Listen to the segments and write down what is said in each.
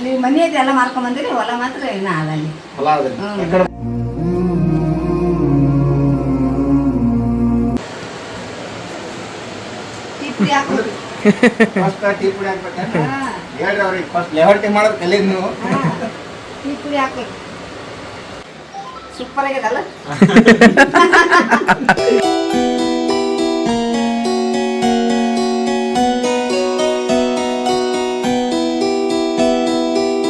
ಅಲ್ಲಿ ಮನೆ ಐತಿ ಎಲ್ಲ ಮಾರ್ಕೊಂಡ್ ಬಂದಿರಿ ಹೊಲ ಮಾತ್ರ ಏನ ಅದ ಅಲ್ಲಿ ಹೊಲ ಟಿಪ್ಪಿ ಹಾಕೋದು ಫಸ್ಟ್ ಟೀ ಪುಡಿ ಹಾಕ್ಬೇಕೇನ್ರಿ ಹಾ, ಹೇಳ್ರಿ ಅವ್ರಿಗೆ. ಫಸ್ಟ್ ಲೆವಲ್ಟಿ ಮಾಡೋದು ಕಲೀರಿ ನೀವು. ಟಿಪ್ಪಿ ಹಾಕೋದು ಸೂಪರ್ ಆಗ್ಯದಲ್ಲ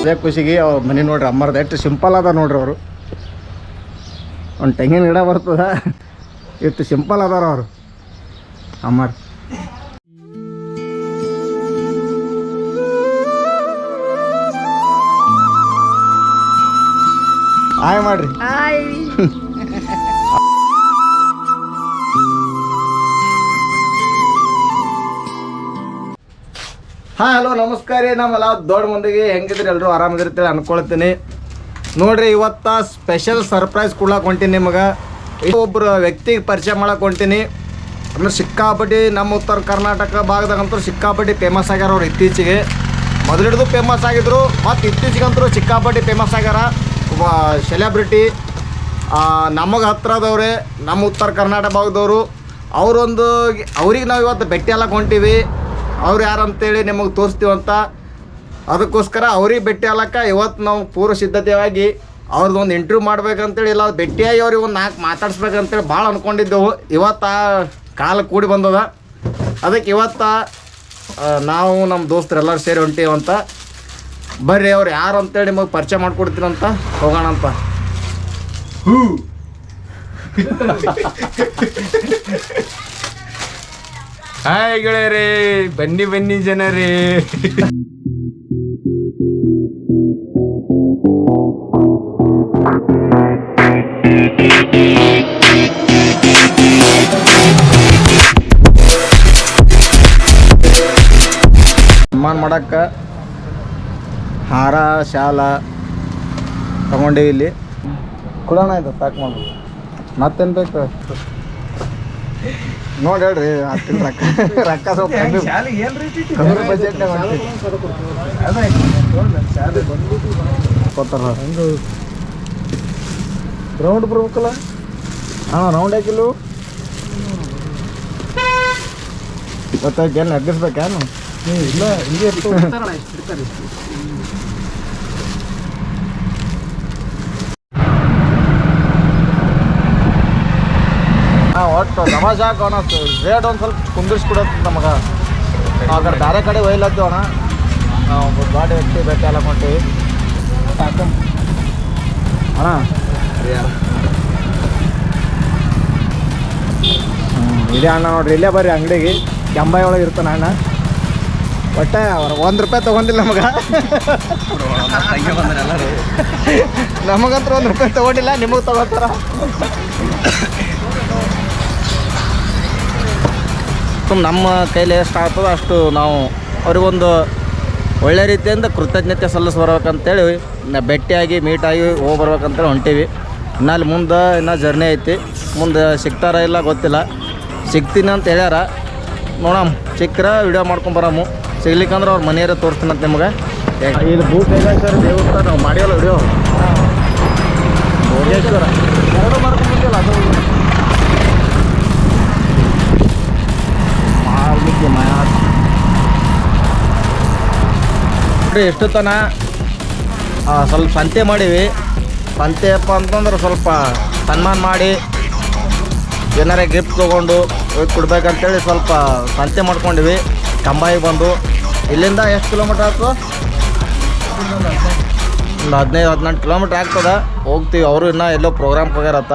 ಅದೇ ಖುಷಿಗೆ ಅವ್ರ ಮನೆ ನೋಡ್ರಿ ಅಮ್ಮರ್ದು ಎಷ್ಟು ಸಿಂಪಲ್ ಅದ ನೋಡ್ರಿ ಅವರು. ಒಂದು ತೆಂಗಿನ ಗಿಡ ಬರ್ತದ ಇಷ್ಟು ಸಿಂಪಲ್ ಅದಾರ ಅವರು. ಅಮ್ಮರ್. ಆಯ್ ಮಾಡ್ರಿ. ಹಾಂ, ಹಲೋ, ನಮಸ್ಕಾರ ರೀ. ನಮ್ಮೆಲ್ಲ ದೊಡ್ಡ ಮಂದಿಗೆ ಹೆಂಗಿದ್ರಿ? ಎಲ್ಲರೂ ಆರಾಮದಿರ್ತೇಳಿ ಅನ್ಕೊಳ್ತೀನಿ. ನೋಡ್ರಿ, ಇವತ್ತು ಸ್ಪೆಷಲ್ ಸರ್ಪ್ರೈಸ್ ಕೊಡ್ಲಾಕ್ ಹೊಂಟೀನಿ ನಿಮಗೆ. ಒಬ್ಬರು ವ್ಯಕ್ತಿಗೆ ಪರಿಚಯ ಮಾಡಕ್ಕೆ ಹೊಂಟೀನಿ. ಅಂದ್ರೆ ಸಿಕ್ಕಾಪಟ್ಟಿ ನಮ್ಮ ಉತ್ತರ ಕರ್ನಾಟಕ ಭಾಗದಾಗಂತೂ ಸಿಕ್ಕಾಪಟ್ಟಿ ಫೇಮಸ್ ಆಗ್ಯಾರ ಅವ್ರು ಇತ್ತೀಚೆಗೆ. ಮೊದಲಿಡ್ದು ಫೇಮಸ್ ಆಗಿದ್ರು, ಮತ್ತು ಇತ್ತೀಚೆಗಂತೂ ಸಿಕ್ಕಾಪಟ್ಟಿ ಫೇಮಸ್ ಆಗ್ಯಾರ. ಒಬ್ಬ ಸೆಲೆಬ್ರಿಟಿ ನಮಗೆ ಹತ್ರದವ್ರೆ ನಮ್ಮ ಉತ್ತರ ಕರ್ನಾಟಕ ಭಾಗದವರು. ಅವರೊಂದು, ಅವ್ರಿಗೆ ನಾವು ಇವತ್ತು ಭೇಟಿ ಎಲ್ಲ ಹೊಂಟೀವಿ. ಅವ್ರು ಯಾರು ಅಂತೇಳಿ ನಿಮಗೆ ತೋರಿಸ್ತೀವಂತ ಅದಕ್ಕೋಸ್ಕರ ಅವ್ರಿಗೆ ಭೇಟಿ ಆಗ್ಲಕ್ಕ ಇವತ್ತು ನಾವು ಪೂರ್ವ ಸಿದ್ಧತೆಯಾಗಿ ಅವ್ರದ್ದು ಇಂಟ್ರ್ಯೂ ಮಾಡ್ಬೇಕಂತೇಳಿ ಇಲ್ಲ ಭೇಟಿಯಾಗಿ ಅವ್ರಿಗೆ ಒಂದು ನಾಲ್ಕು ಮಾತಾಡ್ಸ್ಬೇಕಂತೇಳಿ ಭಾಳ ಅಂದ್ಕೊಂಡಿದ್ದೆವು ಇವತ್ತು ಆ ಕಾಲ ಕೂಡಿ ಬಂದದ. ಅದಕ್ಕೆ ಇವತ್ತು ನಾವು ನಮ್ಮ ದೋಸ್ತರೆಲ್ಲರೂ ಸೇರಿ ಹೊಂಟೀವಂತ ಬರ್ರಿ ಅವ್ರು ಯಾರು ಅಂತೇಳಿ ನಿಮಗೆ ಪರಿಚಯ ಮಾಡ್ಕೊಡ್ತೀರಂತ ಹೋಗೋಣಂತ ಹಾಯ್ ಗೆಳೆಯರೇ, ಬನ್ನಿ ಬನ್ನಿ ಜನರೇ. ಸನ್ಮಾನ ಮಾಡಕ್ಕೆ ಹಾರ, ಶಾಲ ತಗೊಂಡೇವಿ ಇಲ್ಲಿ. ಕೊಡೋಣ ಆಯ್ತು ಪ್ಯಾಕ್ ಮಾಡ್ಬೋದು ಮತ್ತೇನು ಬೇಕು? ನೋಡಿ ಹೇಳ್ರಿ ಅಷ್ಟಿಲ್ಲ ರೊಕ್ಕ ರೊಕ್ಕ ಸ್ವಲ್ಪ ಕಮ್ಮಿ. ಕಮ್ಮಿ ಬಜೆಟ್ನಾಗ ಕೊತ್ತಾರ ರೌಂಡ್ ಬರ್ಬೇಕಲ್ಲ? ಹಾಂ ರೌಂಡ್ ಹಾಕಿಲ್ಲ. ಗೊತ್ತಾಯ್ತು ಏನು? ಅಗ್ಗಿಸ್ಬೇಕೇನು ಇಲ್ಲ ಹಿಂಗೆ ಒಟ್ಟು ನಮಾಜ್ ಹಾಕೋ ಅಣ್ಣ. ರೇಟ್ ಒಂದು ಸ್ವಲ್ಪ ಕುಂದಿರ್ಸ್ಬಿಡತ್ತೆ ನಮಗೆ. ಆ ಕಡೆ ಬೇರೆ ಕಡೆ ಒಯ್ಲದ್ದು ಅಣ್ಣ. ನಾವು ಗಾಡಿ ಹಚ್ಚಿ ಭೇಟಿ ಎಲ್ಲ ಕೊಟ್ಟಿವಿ ಅಣ್ಣ. ಹ್ಮ್, ಇದೇ ಅಣ್ಣ ನೋಡ್ರಿ ಇಲ್ಲೇ ಬರ್ರಿ ಅಂಗಡಿಗೆ. ಎಂಬೈ ಒಳಗೆ ಇರ್ತಾನೆ ಅಣ್ಣ. ಒಟ್ಟೆ ಅವ್ರ ಒಂದು ರೂಪಾಯಿ ತೊಗೊಂಡಿಲ್ಲ ನಮಗೆ. ನಮಗಂತ ಒಂದು ರೂಪಾಯಿ ತೊಗೊಂಡಿಲ್ಲ ನಿಮಗೆ ತಗೋತಾರ. ಸುಮ್ ನಮ್ಮ ಕೈಲಿ ಎಷ್ಟು ಆಗ್ತದೋ ಅಷ್ಟು ನಾವು ಅವ್ರಿಗೊಂದು ಒಳ್ಳೆ ರೀತಿಯಿಂದ ಕೃತಜ್ಞತೆ ಸಲ್ಲಿಸಿ ಬರ್ಬೇಕಂತೇಳಿ ನಾ ಭೇಟಿಯಾಗಿ ಮೀಟಾಗಿ ಹೋಗಿ ಬರ್ಬೇಕಂತೇಳಿ ಹೊಂಟೀವಿ. ಇನ್ನು ಅಲ್ಲಿ ಮುಂದೆ ಇನ್ನೂ ಜರ್ನಿ ಐತಿ. ಮುಂದೆ ಸಿಗ್ತಾರ ಇಲ್ಲ ಗೊತ್ತಿಲ್ಲ. ಸಿಗ್ತೀನಿ ಅಂತ ಹೇಳ್ಯಾರ. ನೋಡಮ್ ಸಿಕ್ಕರ ವಿಡಿಯೋ ಮಾಡ್ಕೊಂಬರಮು ಸಿಗ್ಲಿಕ್ಕಂದ್ರೆ ಅವ್ರ ಮನೆಯವ್ರೆ ತೋರಿಸ್ತೀನಿ ಅಂತ ನಿಮ್ಗೆ. ಇಲ್ಲಿ ಸರ್ ದೇವಸ್ಥಾನ ನಾವು ಮಾಡಿಯಲ್ಲ ವಿಡಿಯೋ ಭೋಗೇಶ್ವರ ಎರಡು ಮಾಡ್ಕೊಂಡ್ಬಿಟ್ಟಿಲ್ಲ ಅದು? ವಾಲ್ಮೀಕಿ ಮಯ ನೋಡ್ರಿ, ಎಷ್ಟು ತನ? ಸ್ವಲ್ಪ ಸಂತೆ ಮಾಡೀವಿ. ಸಂತೆಯಪ್ಪ ಅಂತಂದ್ರೆ ಸ್ವಲ್ಪ ಸನ್ಮಾನ ಮಾಡಿ, ಏನಾರೇ ಗಿಫ್ಟ್ ತೊಗೊಂಡು ಕೊಡ್ಬೇಕಂತೇಳಿ ಸ್ವಲ್ಪ ಸಂತೆ ಮಾಡ್ಕೊಂಡಿವಿ. ಕಂಬಾಯಿಗೆ ಬಂದು. ಇಲ್ಲಿಂದ ಎಷ್ಟು ಕಿಲೋಮೀಟ್ರ್ ಆಗ್ತದೆ ಒಂದು ಹದಿನೈದು, ಹದಿನೆಂಟು ಕಿಲೋಮೀಟ್ರ್ ಆಗ್ತದೆ. ಹೋಗ್ತೀವಿ ಅವರು ಇನ್ನೂ ಎಲ್ಲೋ ಪ್ರೋಗ್ರಾಮ್ ಹೋಗ್ಯಾರತ್ತ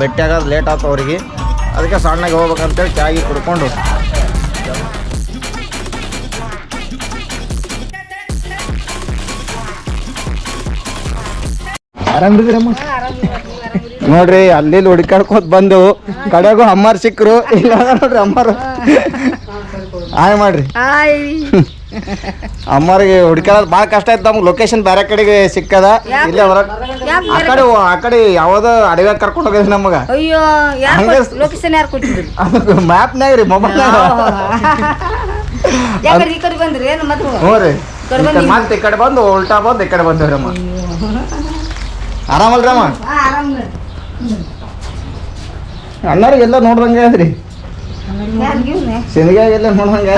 ಭೇಟಿ ಲೇಟ್ ಆಯ್ತು ಅವ್ರಿಗೆ. ಅದಕ್ಕೆ ಸಣ್ಣಗೆ ಹೋಗ್ಬೇಕಂತೇಳಿ ಚಾಗಿ ಕುಡ್ಕೊಂಡು. ನೋಡ್ರಿ ಅಲ್ಲಿ ಹುಡುಕಾಡ್ಕೋತ ಬಂದು ಕಡೆಗೂ ಅಮ್ಮಾರ್ ಸಿಕ್ಕರು ಇಲ್ಲ ನೋಡ್ರಿ ಅಮ್ಮಾರು. ಆಯ್ ಮಾಡ್ರಿ. ಅಮ್ಮಾರಿಗೆ ಹುಡುಕಾಡೋದು ಭಾಳ ಕಷ್ಟ ಆಯ್ತು ನಮ್ಗೆ ಲೊಕೇಶನ್ ಬೇರೆ ಕಡೆಗೆ ಸಿಕ್ಕದ. ಇಲ್ಲೇ ಆ ಕಡೆ ಆ ಕಡೆ ಯಾವ್ದೋ ಅಡುಗೆ ಕರ್ಕೊಂಡು ಹೋಗಿದ್ರಿ ನಮಗ. ಅಯ್ಯೋ ಲೊಕೇಶನ್ ಯಾರು ಕೊಟ್ಟಿದ್ರು? ಮ್ಯಾಪ್ನಾಗ ರೀ ಮೊಬೈಲ್ ಹ್ಞೂ ರೀ. ಮತ್ತೆ ಈ ಕಡೆ ಬಂದು ಉಲ್ಟಾ ಬಂದು ಈ ಕಡೆ ಬಂದೇವ್ರಿ ಅಮ್ಮ ಆರಾಮಲ್ರಿ ಅಮ್ಮ? ಹಾ ಎಲ್ಲ ನೋಡ್ದಂಗೆ ಆದ್ರಿ. ಯಾರಿಗೆ ಎಲ್ಲ ನೋಡ್ದಂಗೆ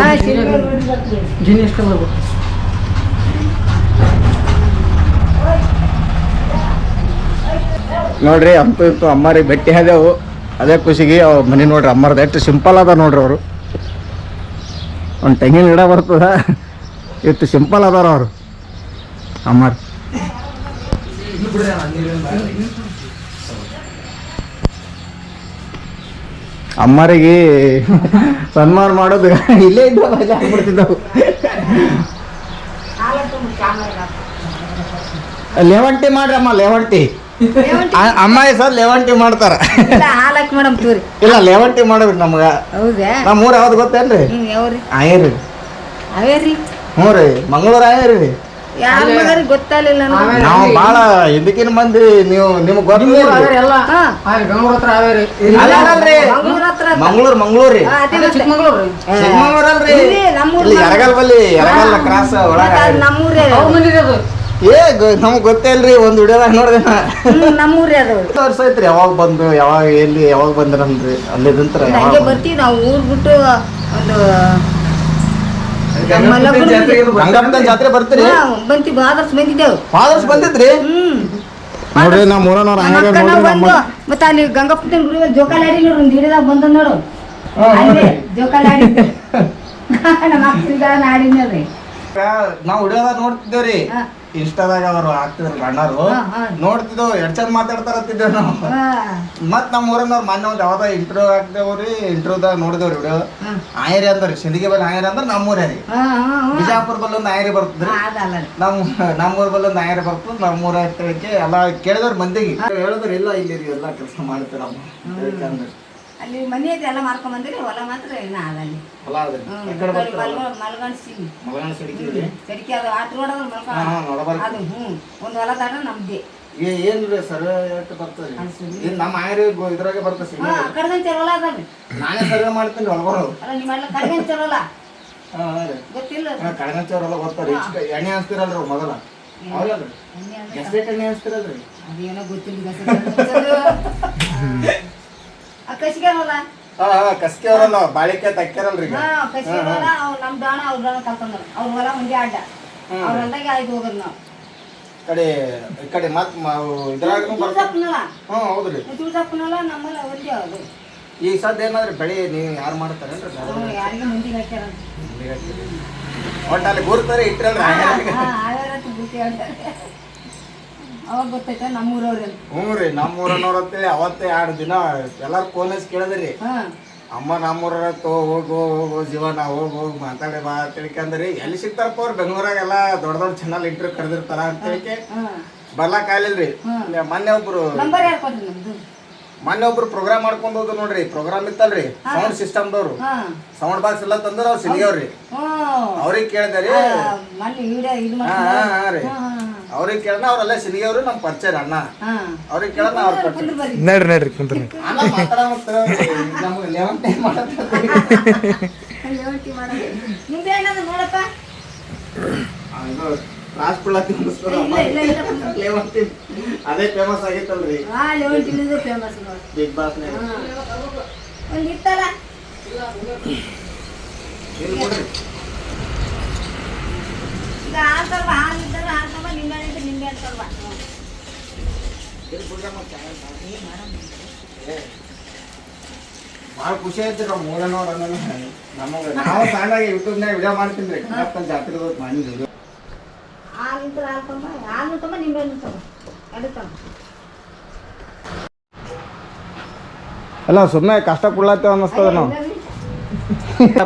ನೋಡ್ರಿ ಅಂತೂ ಇಂತೂ ಅಮ್ಮಾರಿಗೆ ಭೇಟಿ ಆದೆವು. ಅದೇ ಖುಷಿಗೆ ಅವ್ ಮನೆ ನೋಡ್ರಿ ಅಮ್ಮಾರ್ದು ಎಷ್ಟು ಸಿಂಪಲ್ ಅದ ನೋಡ್ರಿ ಅವರು. ಒಂದು ತೆಂಗಿನ ಗಿಡ ಬರ್ತದ ಎಷ್ಟು ಸಿಂಪಲ್ ಅದಾರ ಅವರು. ಅಮ್ಮಾರ್. ಅಮ್ಮರಿಗೆ ಸನ್ಮಾನ ಮಾಡೋದು ಇಲ್ಲೇ ಇದ್ದ ಮಜಾ ಆಗ್ಬಿಡ್ತಿದ್ದವು. ಲೇವಂಟಿ ಮಾಡ್ರಿ ಅಮ್ಮ ಲೇವಂಟಿ ಅಮ್ಮ ಸರ್ ಲೇವಂಟಿ ಮಾಡ್ತಾರ. ಇಲ್ಲ ಹಾಲು ಹಾಕಿ ಮೇಡಮ್ ತೂರಿ. ಇಲ್ಲ ಲೇವಂಟಿ ಮಾಡ್ರಿ ನಮ್ಗ. ಹೌದಾ ನಮ್ಮ ಊರ ಯಾವ್ದು ಗೊತ್ತೇನ್ರಿ? ಆಯಿರಿ ಯಾವ್ರಿ? ಆಯರಿ. ಅವೇ ರೀ ಹ್ಞೂ ರೀ ಮಂಗಳೂರು ಆಯರಿ. ಯಾರ ಮಗರಿ ಗೊತ್ತಾಗಲಿಲ್ಲ ನನಗೆ. ನಾವು ಬಾಳ ಇದಕ್ಕಿನ ಮಂದಿ ನೀವು ನಿಮ್ಗೆ ಗೊತ್ತಿಲ್ಲ ಎಲ್ಲ ಬೆಂಗಳೂರು ಹತ್ರ ಹಾವೇರಿ. ಅಲ್ಲ ಮಂಗಳೂರ್. ಮಂಗಳೂರು ರೀ. ಚಿಕ್ಕಮಂಗ್ಳೂರು ರೀ. ಚಿಕ್ಕಮಂಗ್ಳೂರ್ ಅಲ್ರಿ ಇಲ್ಲಿ ನಮ್ಮೂರ್ ಇಲ್ಲಿ ಮಂಗ್ಳೂರ್. ಯರಗಲ್ ಬಲ್ಲಿ ಯರಗಲ್. ಕ್ರಾಸ್ ಒಳಗ ಮತ್ತೆ ಅದು ನಮ್ಮೂರೇ ಅವ್ರ ಮಂದಿ ಅದು? ಏ ಗ- ನಮ್ಗ್ ಗೊತ್ತೇ ಇಲ್ರಿ ಒಂದು ವಿಡಿಯೋದಾಗ ನೋಡ್ದೆ ನಮ್ಮೂರೇ ಅದು. ವರ್ಷ ಐತ್ರಿ ಯಾವಾಗ ಬಂದು ಯಾವಾಗ ಎಲ್ಲಿ ಯಾವಾಗ ಬಂದ್ರನ್ರಿ ಅಲ್ಲಿದಂತ್ರ ಹಂಗೆ ಬರ್ತೀವಿ ನಾವು ಊರ್ ಬಿಟ್ಟು ಒಂದು ಜಾತ್ರೆ ಬರ್ತೀರಿ? ಬಂತಿ ಆದರ್ಶ ಬಂದಿದ್ದೆವು. ಫಾದರ್ಸ್ ಬಂದಿದ್ರಿ? ಹ್ಮ್. ನೋಡ್ರಿ ನಮ್ಮ ಅಕ್ಕ ನಾವು ಬಂದು ಮತ್ತೆ ಅಲ್ಲಿ ಗಂಗಪ್ಪನ ಗುಡಿ ಜೋಕಾಲಿ ಆಡಿ ನೋಡು ಒಂದು ಹಿಡಿದಾಗ ಬಂದ ನೋಡು. ಜೋಕಾಲಾಡಿ ನಮ್ಮ ಅಕ್ಕನ ಆಡಿನಲ್ರಿ ನಾವು ಹುಡುಗ ನೋಡ್ತಿದ್ದೇವ್ರಿ. ಇನ್ಸ್ಟಾದಾಗ ಅವರು ಹಾ, ಎರಡ್ ನೋಡ್ತಿದ್ದೆವು ಎಷ್ಟ್ ಚಂದ ಮಾತಾಡ್ತಾರ ಅಂತಿದ್ದೇವ್ ನಾವು. ಮತ್ ನಮ್ಮ ಊರನ್ನವ್ರು ಮೊನ್ನೆ ಒಂದ್ ಯಾವ್ದ ಇಂಟರ್ವ್ಯೂ ಆಗ್ತೇವ್ರಿ ಇಂಟರ್ವ್ಯೂದಾಗ ನೋಡಿದೇವ್ರಿ ಹುಡುಗ. ಆಯರಿ ಅಂದ್ರಿ ಸಿಂದಗಿ ಬಲ್ಲಿ ಆಯರಿ ಅಂದ್ರೆ ನಮ್ಮೂರೇ ರೀ ಹಾ, ಹಾ, ಹಾ. ಬಿಜಾಪುರ ಬಲ್ಲಿ ಒಂದು ಆಯರಿ ಬರ್ತದ್ರಿ. ನಮ್ ನಮ್ಮೂರ ಬಲ್ಲಿ ಒಂದು ಆಯರಿ ಬರ್ತದ ನಮ್ಮೂರ ಹತ್ತಿರಕ್ಕೆ ಎಲ್ಲ ಕೇಳಿದವ್ರ ಮಂದಿಗೆ. ಹೇಳಿದ್ರಿ ಇಲ್ಲ ಇಲ್ಲಿ ಎಲ್ಲ ಕೆಲಸ ಯಾಕಂದ್ರೆ ಅಲ್ಲಿ ಮನೆ ಐತಿ ಎಲ್ಲ ಮಾರ್ಕೊಂಡ್ ಬಂದಿರಿ ಹೊಲ ಮಾತ್ರ ಅದ ಅಲ್ಲಿ ಹೊಲ ಅದ್ರಿ ಹ್ಮ್, ಈ ಕಡೆ ಬರ್ತೀರ? ಮಲ್ಗ- ಮಲ್ಗಣ್ಸಿನಿ. ಮಗನ ಸಿಡಿಕಿದ್ರಿ ಸರಿಕೆ ಅದು ಆಟ ನೋಡೋದ್ರ ಮಲ್ಕ ಹಾ ಹಾ ಅದು ಹ್ಞೂ ಒಂದು ಹೊಲ ದಾಟ ನಮ್ದೇ. ಏನ್ರಿ ಸರ್ ಎಷ್ಟು ಬರ್ತದೆ ಇದು ನಮ್ಮ ಆಯರಿ ಇದ್ರಾಗೆ ಬರ್ತದೆ ಕಡ್ಗಂತ ಹೊಲ ಅದಾವ್ರಿ. ನಾನೇ ಸರ್ವೆ ಮಾಡ್ತೀನಿ ಅಲ್ಲ ನಿಮ್ಮ ಕಡ್ಗಂತ ರೀ. ಗೊತ್ತಿಲ್ಲ ಅದು. ಕಡಗಂಚವ್ರೆಲ್ಲ ಗೊತ್ತಾರೆ ಎಣ್ಣೆ ಹಚ್ತಿರಲ್ರಿ ಅವ್ ಮೊದಲ. ಅಂದ್ರೆ ಎಷ್ಟೇ ಎಣ್ಣೆ ಹಚ್ತಿರಲ್ರಿ ಅದೇನೋ ಗೊತ್ತಿಲ್ಲ ಗಸಗಸೆ ಹಚ್ಚೋದು. ಆ ಕಸಿಗೆ ಹೊಲ ಹಾ ಹಾ ಬಾಳಿಕೆ ತಕ್ಕಿರಲ್ರಿ ಈಗ. ಹಾ ಅವ್ರು ನಮ್ಮ ದಾಣ ಅವ್ರ ದಾಣ ಕಲ್ಕೊಂಡ್ರು ಅವ್ರ ಹೊಲ ಒಂದೇ ಅಡ್ಡ ಅವ್ರ ಹೊಲ್ದಾಗೆ ಆಯ್ತು ಹೋಗೋದು ನಾವು. ಕಡೆ ಈ ಕಡೆ ಮತ್ ಹೌದ್ರಿ. ತುಳ್ಸಪ್ಪನಲ್ಲ ನಮ್ಮಲ್ಲ ಒಂದೇ ಅದು. ಈಗ ಸದ್ಯ ಏನಾದ್ರಿ ಬೆಳಿ ನೀವು ಯಾರು ಮಾಡ್ತಾರೇನ್ರಿ? ಅವ್ರು ಯಾರಿಗೆ ಮಂದಿಗೆ ಹಾಕ್ಯಾರ ಒಟ್ಟು ಅಲ್ಲಿ ಗುರ್ತಾರೆ ಇಟ್ಟಿರಲ್ರಿ ಅವಾಗ ಗೊತ್ತೈತ ನಮ್ಮೂರವ್ರು ಅಂತ. ಹ್ಞೂ ರೀ ಅಂತೇಳಿ ಅವತ್ತೇ ಎರಡು ದಿನ ಎಲ್ಲಾರು ಫೋನ್ ಹಚ್ಚಿ ಕೇಳಿದ್ರಿ. ಅಮ್ಮ ನಮ್ಮೂರ ತೋ ಹೋಗು ಹೋಗು ಜೀವನ ಹೋಗು ಹೋಗಿ ಮಾತಾಡಿ ಬಾ ತಿಳ್ಕಂದ್ರಿ ಎಲ್ಲಿ ಸಿಗ್ತಾರಪ್ಪ ಅವ್ರು? ಬೆಂಗಳೂರಾಗೆಲ್ಲ ದೊಡ್ಡ ದೊಡ್ಡ ಚಾನಲ್ ಇಂಟರ್ವ್ಯೂ ಕರೆದಿರ್ತಾರ ಅಂತ ಹೇಳಿಕೆ ಬರ್ಲಾಕ ಆಗ್ಲಿಲ್ರಿ ಮೊನ್ನೆ ಒಬ್ರು ಮೊನ್ನೆ ಒಬ್ರು ಪ್ರೋಗ್ರಾಮ್ ಮಾಡ್ಕೊಂಡು ಹೋದ್ರು ನೋಡ್ರಿ. ಪ್ರೋಗ್ರಾಮ್ ಇತ್ತಲ್ರಿ ಸೌಂಡ್ ಸಿಸ್ಟಮ್ ದವ್ರು ಸೌಂಡ್ ಬಾಕ್ಸ್ ಎಲ್ಲ ತಂದ್ರ ಅವ್ರು ಸಿಗ್ಯವ್ರಿ ಅವ್ರಿಗೆ ಕೇಳ್ದಾರಿ ಹಾ ಹಾ ರೀ. ಅವ್ರಿಗೆ ಕೇಳನ ಅವರೆಲ್ಲ ಸಿನಿಗವ್ರು ನಮ್ಮ ಪರಿಚಯ ಅಣ್ಣ. ಹಾ. ಅವ್ರಿಗೆ ಕೇಳ ಅವ್ರ ಪರಿಚಯ ನಡ್ರಿ ನಡ್ರಿ ಕುಂತ್ರಿ ಅಣ್ಣ ಮಾತಾಡ ನಮ್ಗೆ ಲೆವೆನ್ ಟೈಮ್ ಮಾಡೋದು ಏನದು ನೋಡಪ್ಪ. ಲೆವೆನ್ ಟೈಮ್ ಅದೇ ಫೇಮಸ್ ಆಗಿತ್ತಲ್ರಿ. ಹಾ ಲೇವಟ್ಟಿ ಫೇಮಸ್ ಬಿಗ್ ಬಾಸ್ ಒಂದು ಇತ್ತಲ್ಲ ತರ್ಬ ಹಾಲು ಇದ್ದರೆ ಹಾಲು ತರ್ಬ ನಿಂಬೆ ಹಣ್ಣು ಇದ್ರೆ ನಿಂಬೆ ಹಣ್ಣು ತರ್ಬ ಹ್ಞೂ. ಭಾಳ ಖುಷಿ ಆಯ್ತು ನಮ್ಮ ಮೂರನವ್ರ ನಮಗೆ ನಾವು ಸಣ್ಣಾಗಿ ಯೂಟ್ಯೂಬ್ನಾಗ ವಿಡಿಯೋ ಮಾಡ್ತೀನಿ ರೀ ಕನ್ನಡ ಜಾತ್ರೆ ಮಾಡಿದ್ರು ಹಾಲು ಇದ್ರೆ ಹಾಲು ತರ್ಬ ಹಾಲು ತರ್ಬ ನಿಂಬೆ ಹಣ್ಣು ತರ್ಬ ಎರಡು ತರ್ಬ ಅಲ್ಲ ಸುಮ್ಮನೆ ಕಷ್ಟ ಕೊಡ್ಲತ್ತೇವ ಅನ್ನಿಸ್ತದ ನಾವು.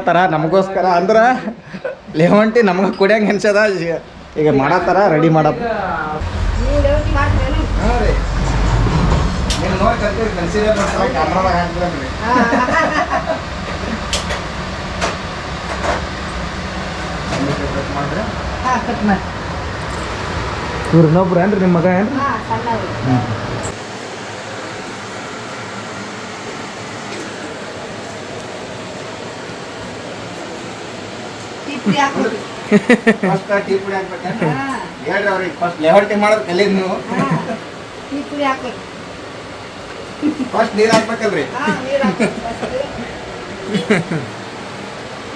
ತರ ನಮಗೋಸ್ಕರ ಅಂದ್ರ ಲೇವಂಟಿ ನಮ್ಗೆ ಕುಡಿಯಂಗೆ ಅನ್ಸದ. ಈಗ ಮಾಡತ್ತಾರ ರೆಡಿ ಮಾಡಪ್ಪ ಇವ್ರು ಇನ್ನೊಬ್ರು ಏನ್ರಿ ನಿಮ್ಮ ಮಗ ಏನ್ರಿ? ಹಾಂ ಸಣ್ಣವ್ರು ಟೀ ಪುಡಿ ಹಾಕ್ಬೇಕು ಫಸ್ಟ್ ಟೀ ಪುಡಿ ಹಾಕ್ಬೇಕೇನು ಹಾ. ಹೇಳ್ರಿ ಅವ್ರಿಗೆ ಫಸ್ಟ್ ಲೆವಲ್ ಟೀ ಮಾಡೋದು ಕಲೀರಿ ನೀವು. ಹಾ. ಟೀ ಪುಡಿ ಹಾಕ್ಬೇಕು. ಫಸ್ಟ್ ನೀರು ಹಾಕ್ಬೇಕಲ್ರಿ. ಹಾ ನೀರು ಹಾಕ್ಬೇಕು first.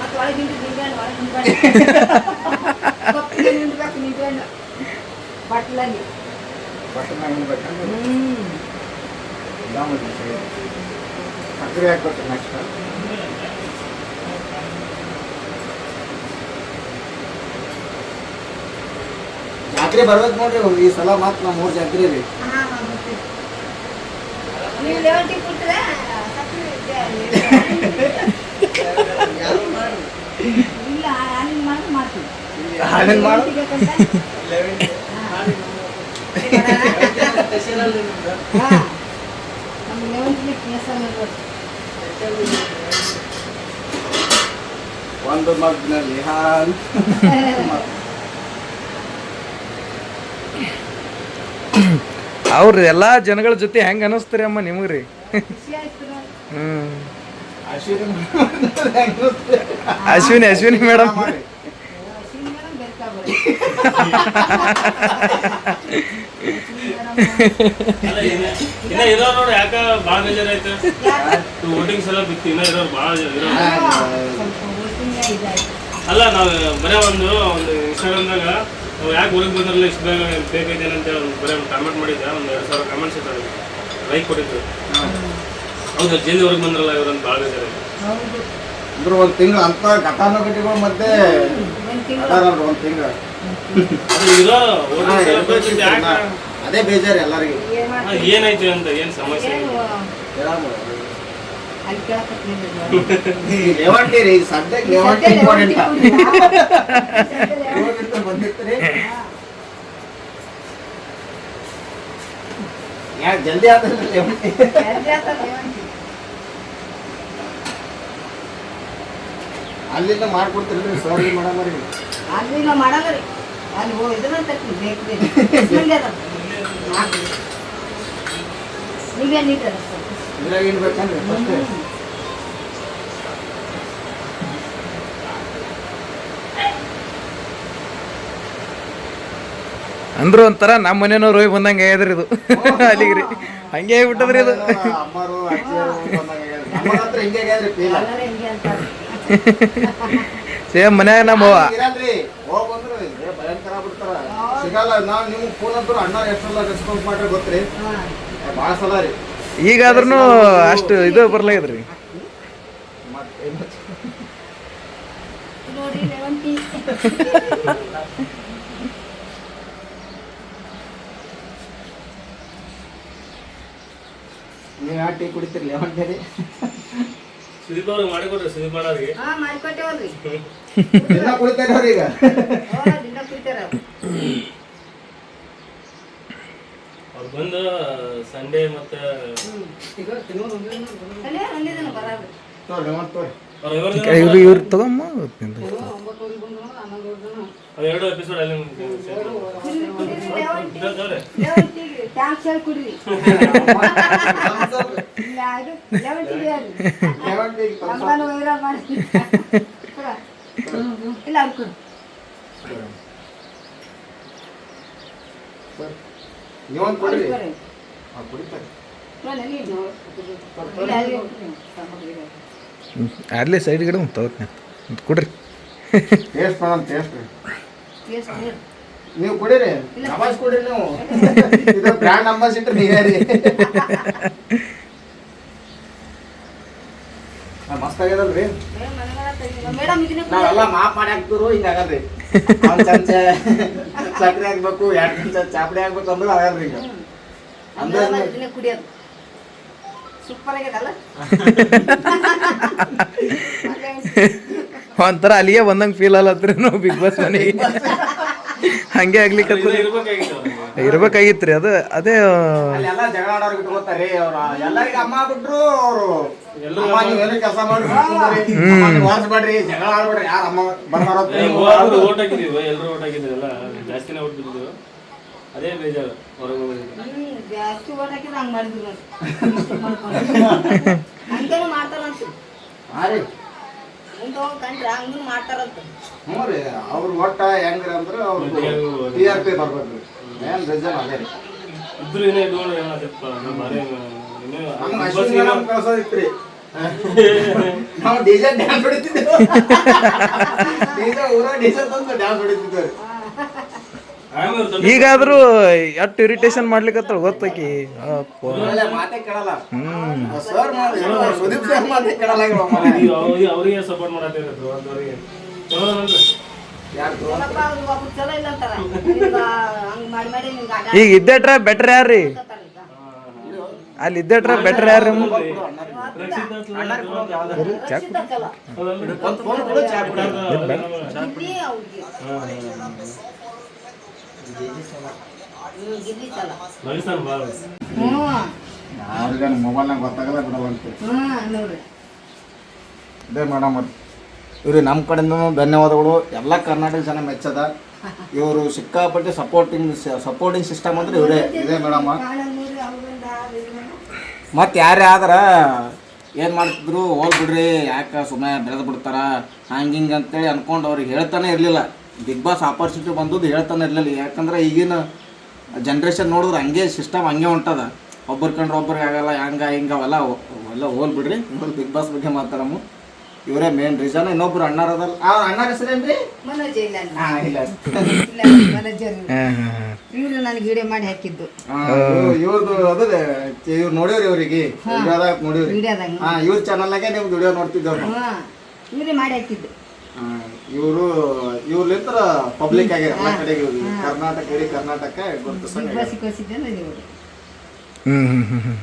ಮತ್ತೆ ಒಳಗೆ ನಿಂತು ನಿಂಬೆಹಣ್ಣು ಒಳಗೆ ನಿಂಬೆಹಣ್ಣು ಕಪ್ಪಿಗೆ ನಿಂಡ್ಬೇಕು ನಿಂಬೆಹಣ್ಣು ಬಟ್ಲಲ್ಲಿ ಬಟನ್ ಹಿಂಡ್ಬೇಕಂದ್ರೆ ಹ್ಮ್ ಸಕ್ಕರೆ ಹಾಕ್ಬೇಕು ನೆಕ್ಸ್ಟ್ ಜಾತ್ರೆ ಬರ್ಬೇಕು ನೋಡ್ರಿ ಈ ಸಲ ಮಾತ್ರ ನಮ್ಮ ಮೂರು ಜಾತ್ರೆ ರೀ. ಹಾ ಹಾ ಗೊತ್ತಿದೆ. ನೀವು ಲೆವೆನ್ ಟೀ ಕೊಡ್ತೀರಾ ಸಕ್ಕರೆ ಇದೆ. ಇಲ್ಲ ಹಾಲಿನ ಮಾಡಿ ಮಾಡ್ತೀವಿ ಹಾಲಿನ ಮಾಡು ಟೀ ಬೇಕಂತ? ಹಾ. ಹಾ. ನಮ್ಗೆ ಲೆವೆನ್ ಟೀ ಸ್ಪೆಷಲ್ ಇರ್ಬೇಕು. ಒಂದು ಮಗ್ನಲ್ಲಿ ಹಾಲು ಅವ್ರ ಎಲ್ಲಾ ಜನಗಳ ಜೊತೆ ಹೆಂಗ ಅನಸ್ತೀರಿ ಅಮ್ಮ ನಿಮಗೆ ರೀ ಹ್ಞೂ ಹ್ಮ್. ಅಶ್ವಿನಿ ಅಶ್ವಿನಿ ಮೇಡಮ್. ಅಲ್ಲ, ನಾವು ಬರೇ ಒಂದು ಒಂದು ಇನ್ಸ್ಟಾಗ್ರಾಮ್ದಾಗ ಯಾಕೆ ಊರಿಗೆ ಬಂದ್ರಲ್ಲ ಇಷ್ಟು ಬೇಗ ಬೇಕಾಯ್ತೇನೆ ಅಂತ ಹೇಳಿ ಒಂದು ಬರೀ ಒಂದು ಕಾಮೆಂಟ್ ಮಾಡಿದ್ದೆ ಒಂದು ಎರಡು ಸಾವಿರ ಕಾಮೆಂಟ್ಸ್ ಇರ್ತಾರೆ ಲೈಕ್ ಕೊಟ್ಟಿದ್ರು. ಹೌದು ಜಲ್ದಿ ಊರಿಗೆ ಬಂದ್ರಲ್ಲ ಇವ್ರಂತ ಭಾಳ ಬೇಜಾರಾಯ್ತು. ಅಂದ್ರೆ ಒಂದು ತಿಂಗಳು ಅಂತ ಘಟಾನುಘಟಿಗಳ ಮಧ್ಯೆ ತಿಂಗಳು. ಅದಾರಲ್ರಿ ಒಂದು ತಿಂಗಳು. ಅದು ಬೇಜಾರು ಎಲ್ಲರಿಗೂ. ಏನ್ ಏನಾಯ್ತು ಅಂತ ಏನು ಸಮಸ್ಯೆ? ಸದ್ಯಕ್ಕೆ ಲೇವಂಟಿ ಇಂಪಾರ್ಟೆಂಟ್. ಯಾಕೆ ಜಲ್ದಿ ಆದ್ರೆ ಲೇವಂಟಿ. ಅಲ್ಲಿಂದ ಮಾಡ್ಕೊಡ್ತೀರಿ ಸರ್ ಮಾಡಿ ರೀ. ಅಲ್ಲಿ ನಾವು ಮಾಡಲ್ಲ ಅಲ್ಲಿ ಹೋಗಿ ಇದನ್ನ ಬೇಕು ನೀವೇ ಇದ್ರಾಗ ಏನ್ ಬೇಕಂದ್ರೆ ಫಸ್ಟ್ ಅಂದ್ರು ಒಂಥರ ನಮ್ಮ ಮನೆಯವ್ರು ಹೋಗಿ ಬಂದಂಗೆ ಆಗ್ಯದ್ರಿ ಇದು. ರೀ ಹಂಗೆ ಆಗ್ಬಿಟ್ಟದ್ರಿ ಇದು. ಅಮ್ಮರು ಸೇಮ್ ಮನ್ಯಾಗ ನಮ್ಮ ಅವ್ವ. ಸಿಗಲ್ಲ ನಾವು ನಿಮ್ಗೆ ಫೋನ್ ಅಂತೂ ಅಣ್ಣ ಎಷ್ಟೆಲ್ಲ ರೆಸ್ಪಾನ್ಸ್ ಮಾಡ್ರಿ ಗೊತ್ತ್ರಿ. ಭಾಳ ಸಲ ರೀ. ಈಗಾದ್ರೂ ಅಷ್ಟು ಇದು ಬರ್ಲಾಗ್ಯದ್ರಿ. ನೀವು ಯಾವ ಟೀ ಕುಡಿತೀರಿ ಲೆಮನ್ ಟೀ ಸುದೀಪ್ ಮಾಡಿಕೊಡ್ರಿ ಸುದೀಪ್ ಮಾಡೋರಿಗೆ ಹಾಂ ಮಾಡಿಕೊಟ್ಟೇವಲ್ರಿ ದಿನ ಕುಡಿತಾರೆ ಅವ್ರು ಈಗ. ಅವ್ರು ಬಂದು ಸಂಡೇ ಮತ್ತು ಅಲ್ಲೇ ಒಂದಿದನ ಬರೋದು ತೋರಿ ಲೆಮನ್ ತೋರಿ ಅವ್ರು ಇವ್ರದ್ದು ಇವ್ರು ಇವ್ರು ತಗೊಂಬ ಅವ್ರು ಎರಡು ಎಪಿಸೋಡ್ ಅಲ್ಲಿ ಕುಡಿರಿ ಕುಡಿರಿ ಲೆವೆನ್ ಟೀ ಇದ್ದವ್ರೆ. ಲೆವೆನ್ ಟೀಗೆ ಟ್ಯಾಂಕ್ಸ್ ಹೇಳಿ ಕುಡಿರಿ ಇಲ್ಲ ಇದು ಲೆವೆನ್ ಟೀ ಹೇಳ್ರಿ ಲೆಮನ್ ಟೀ ನಮ್ಮನ್ನು ವೈರಲ್ ಮಾಡಿ ಕೊಡ. ಇಲ್ಲ ಅವ್ರು ಕೊಡು ನೀವೊಂದು ಕೊಡ್ರಿ ಅಲ್ಲಿ ಸೈಡ್ ಗಿಡ ತಗೋತೀನಿ ಕೊಡ್ರಿ. ಟೇಸ್ಟ್ ಮಾಡೋಣ ಟೇಸ್ಟ್. ನೀವು ಕುಡೀರಿ. ನಮಾಜ್ ಕೊಡಿರಿ ನೀವು. ಇದು ಬ್ರ್ಯಾಂಡ್ ಅಂಬಾಸಿಡರ್ ನೀವೇ ರೀ. ಮಸ್ತ್ ಆಗ್ಯದಲ್ರಿ ಕುಡಿ. ನಾವೆಲ್ಲ ಮಾಪ್ ಮಾಡಿ ಹಾಕ್ತಿರು ಹಿಂಗ ಆಗಲ್ರಿ ಒಂದ್ ಚಮಚ ಸಕ್ಕರೆ ಹಾಕ್ಬೇಕು ಎರಡು ಚಮಚ ಚಾಪಡಿ ಹಾಕ್ಬೇಕು ಅಂದ್ರೆ ಆಗಲ್ರಿ ಈಗ ಹ್ಮ್. ಅಂದಾಜ್ ಮೇಡಮ್ ಮಾಡಿ. ಇದನ್ನೇ ಕುಡಿಯೋದು. ಸೂಪರ್ ಆಗ್ಯದಲ್ಲ ಒಂಥರ ಅಲ್ಲಿಗೆ ಬಂದಂಗೆ ಫೀಲ್ ಅಲ್ಲತ್ರಿ ನಾವು ಬಿಗ್ ಬಾಸ್ ಮನೆಗೆ ಹಂಗೆ ಆಗ್ಲಿಕ್ಕತ್ತ ಇರ್ಬೇಕಾಗಿತ್ತು ರೀ ಇರ್ಬೇಕಾಗಿತ್ರಿ ಅದು ಅದೇ ಹ್ಮ್ ಜಗಳ ಆಡೋರ್ ಇಟ್ಕೋತಾರ್ರಿ ಅವ್ರ. ಎಲ್ಲರಿಗೂ ಅಮ್ಮ ಬಿಟ್ರು ಅವ್ರು. ಎಲ್ರು ಅಮ್ಮ ನೀವೇನು ಕೆಲಸ ಮಾಡ್ರಿ ವಾರಿಸ್ಬೇಡ್ರಿ ಜಗಳ ಆಡ್ಬೇಡ್ರಿ. ಯಾರ ಅಮ್ಮ ಬರ್ತಾರೋ ಓಟ್ ಹಾಕಿದೀವಿ ಎಲ್ಲರೂ ಓಟ್ ಹಾಕಿದ್ದೀವಲ್ಲ ಜಾಸ್ತಿನೇ ಓಟ್ ಬಿದ್ದಿದ್ವು ಅದೇ ಬೇಜಾರು ಹೊರಗೆ ಜಾಸ್ತಿ ಹಂಗ್ ಮಾಡಿದ್ರು. ಹಂಗೇನು ಮಾಡ್ತಾರಂತ. ರೀ. ಮುಂದೆ ಹೋಗಿ ಕಂಡ್ರೆ ಹಂಗೂ ಮಾಡ್ತಾರಂತ. ಹ್ಞೂ ರೀ ಅವ್ರ ಒಟ್ಟ ಹೆಂಗ್ರಿ ಅಂದ್ರೆ ಅವ್ರು ಟಿ ಆರ್ ಪಿ ಬರ್ಬೇಕು ಮೇನ್ ರೀಸನ್ ಅದೇ ರೀ. ಇದ್ರು ಏನೇ ಇಟ್ಕೊಂಡು ಏನಾದಿಪ್ಪ ನಮ್ಮ ಮನೆ ಇತ್ತು ರೀ ನಾವು ಡಿಜೆ ಡ್ಯಾನ್ಸ್ ಹೊಡಿತಿದ್ದೇವೆ ಡಿಜೆ ಊರ ಡಿಜೆ ತಂದು ಡ್ಯಾನ್ಸ್ ಹೊಡಿತಿದ್ದೇವೆ ಈಗಾದ್ರೂ ಎಷ್ಟು ಇರಿಟೇಷನ್ ಮಾಡ್ಲಿಕ್ಕೆ ಗೊತ್ತಾಕಿ. ಅವ್ರಿಗೆ ಸಪೋರ್ಟ್ ಈಗ ಹಂಗ್ ಮಾಡಿ ಮಾಡಿ ನಿಂಗೆ ಆಟ ಈಗ ಇದ್ದೇಟ್ರ ಬೆಟ್ರ್ ಯಾರ್ರಿ. ಅಲ್ಲಿ ಇದ್ದೇಟ್ರ ಬೆಟ್ರ್ ಯಾರ್ರಿ ರಕ್ಷಿತ ಚಲೋ ಒಂದ್ ಫೋನ್ ಕೊಡು, ಚಾ ಕುಡಿ. ಗಿಲ್ಲಿ ಅವ್ರಿಗೆ ಹ್ಮ್, ಗಿಲ್ಲಿ ಚಲೋ ಮೈಸೂರು ಬಾಳ ಹ್ಞೂ ಯಾರಿಗ ಮೊಬೈಲ್ನಾಗ ಗೊತ್ತಾಗಲ್ಲ ನಮ್ಮ ಕಡೆಯಿಂದ ಧನ್ಯವಾದಗಳು. ಎಲ್ಲ ಕರ್ನಾಟಕ ಜನ ಮೆಚ್ಚದ. ಇವರು ಸಿಕ್ಕಾಪಟ್ಟೆ ಸಪೋರ್ಟಿಂಗ್ ಸಪೋರ್ಟಿಂಗ್ ಸಿಸ್ಟಮ್ ಅಂದ್ರೆ ಇವರೇ. ಇದೇ ಮೇಡಮ್ ಮತ್ತು ಯಾರೇ ಆದ್ರ ಏನು ಮಾಡ್ತಿದ್ರು ಹೋಗ್ಬಿಡ್ರಿ. ಯಾಕ ಸುಮ್ಮನೆ ಬೆಳೆದು ಬಿಡ್ತಾರ? ಹಿಂಗೆ ಅಂತೇಳಿ ಅನ್ಕೊಂಡು ಅವ್ರಿಗೆ ಹೇಳ್ತಾನೆ ಇರಲಿಲ್ಲ. ಬಿಗ್ ಬಾಸ್ ಆಪರ್ಚುನಿಟಿ ಬಂದದ್ದು ಹೇಳ್ತಾನೆ ಇರಲಿಲ್ಲ. ಯಾಕಂದ್ರೆ ಈಗಿನ ಜನ್ರೇಷನ್ ನೋಡಿದ್ರೆ ಹಂಗೆ ಸಿಸ್ಟಮ್ ಹಂಗೆ ಹೊಂಟದ ಒಬ್ಬರು ಕಂಡ್ರೆ ಒಬ್ಬರಿಗೆ ಆಗಲ್ಲ ಹಂಗ ಹಿಂಗೆ ಅವೆಲ್ಲ ಎಲ್ಲ ಹೋಲ್ ಬಿಡ್ರಿ ಹೋಲ್ ಬಿಗ್ ಬಾಸ್ ಬಗ್ಗೆ ಮಾತಾಡಮ್ಮ. ಇವರೇ ಮೇನ್ ರೀಸನ್ ಇನ್ನೊಬ್ರು ಅಣ್ಣಾರ ಅದಲ್ಲ ಆ ಅಣ್ಣಾರ ಹೆಸರೇನ್ರಿ ಮನೋಜ್ ಇಲ್ಲ ಹಾಂ ಇಲ್ಲ. ಮನೋಜ್ ಇವರು ನನಗೆ ವಿಡಿಯೋ ಮಾಡಿ ಹಾಕಿದ್ದು. ಇವ್ರದ್ದು ಅದೇ ಇವ್ರು ನೋಡಿವ್ರಿ ಇವರಿಗೆ. ವಿಡಿಯೋದಾಗ ವಿಡಿಯೋದಾಗ ಹಾಂ ಇವ್ರ ಚಾನಲ್ನಾಗೆ ನೀವು ವಿಡಿಯೋ ನೋಡ್ತಿದ್ದವ್ರು. ಇವರೇ ಮಾಡಿ ಹಾಕಿದ್ದು. ಇವರು ಇವ್ರಲಿಂತ್ರ ಪಬ್ಲಿಕ್ ಆಗ್ಯಾರ ಎಲ್ಲ ಕಡೆಗೆ ಇವ್ರು ಕರ್ನಾಟಕ ಇಡೀ ಕರ್ನಾಟಕ ಬಿಗ್ ಇವರು ಹ್ಮ್ ಹ್ಮ್ ಹ್ಮ್ ಹ್ಮ್.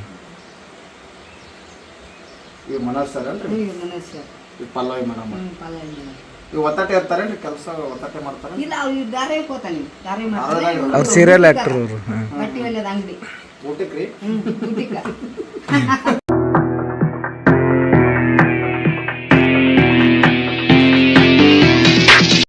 ಇವ್ ಮನೋಜ್ ಸರ್ ಅನ್ರಿ ಇವ್ರು ಮನೋಜ್ ಸರ್ ಇವ್ ಪಲ್ಲವಿ ಮೇಡಮ್ ಹ್ಞೂ ಪಲ್ಲವಿ ಇವ್ ಒತ್ತಾಟೆ ಇರ್ತಾರೇನ್ರಿ ಕೆಲಸ ಒತ್ತಾಟೆ ಮಾಡ್ತಾರ? ಇಲ್ಲ ಅವ್ರು ಮಾಡ್ತಾರೆ ಅವ್ರು ಸೀರಿಯಲ್ ಆಕ್ಟರ್ ಅವರು ಬಟ್ಟೆ ಅಂಗಡಿ. ಊಟಕ್ಕೆ ರೀ? ಹ್ಞೂ